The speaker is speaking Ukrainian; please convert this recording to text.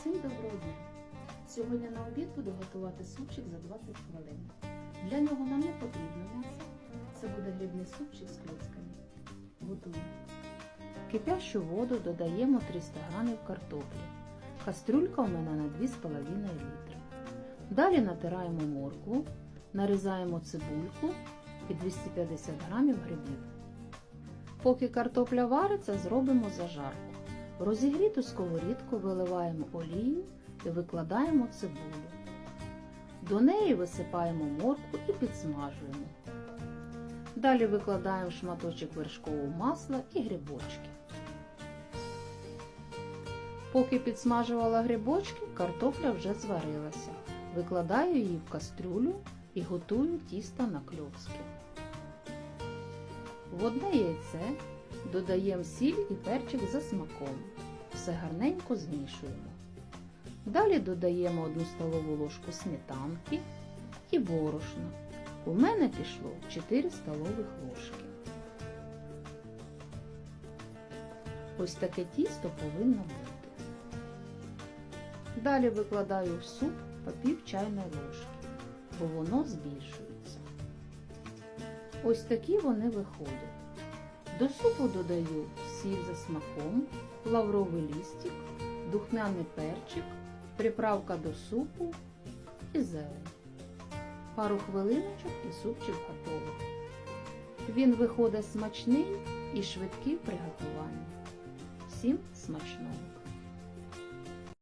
Всім доброго дня! Сьогодні на обід буду готувати супчик за 20 хвилин. Для нього нам не потрібно м'ясо. Це буде грибний супчик з кльоцками. Готуємо. Кипящу воду додаємо 300 г картоплі. Кастрюлька у мене на 2,5 літри. Далі натираємо моркву, нарізаємо цибульку і 250 г грибів. Поки картопля вариться, зробимо зажарку. Розігріту сковорідку виливаємо олію і викладаємо цибулю. До неї висипаємо моркву і підсмажуємо. Далі викладаємо шматочок вершкового масла і грибочки. Поки підсмажувала грибочки, картопля вже зварилася. Викладаю її в кастрюлю і готую тісто на кльовськи. В одне яйце додаємо сіль і перчик за смаком. Все гарненько змішуємо. Далі додаємо 1 столову ложку сметанки і борошна. У мене пішло 4 столових ложки. Ось таке тісто повинно бути. Далі викладаю в суп по пів чайної ложки, бо воно збільшується. Ось такі вони виходять. До супу додаю сіль за смаком, лавровий лістик, духмяний перчик, приправка до супу і зелень. Пару хвилиночок і супчик готовий. Він виходить смачний і швидкий в приготуванні. Всім смачного!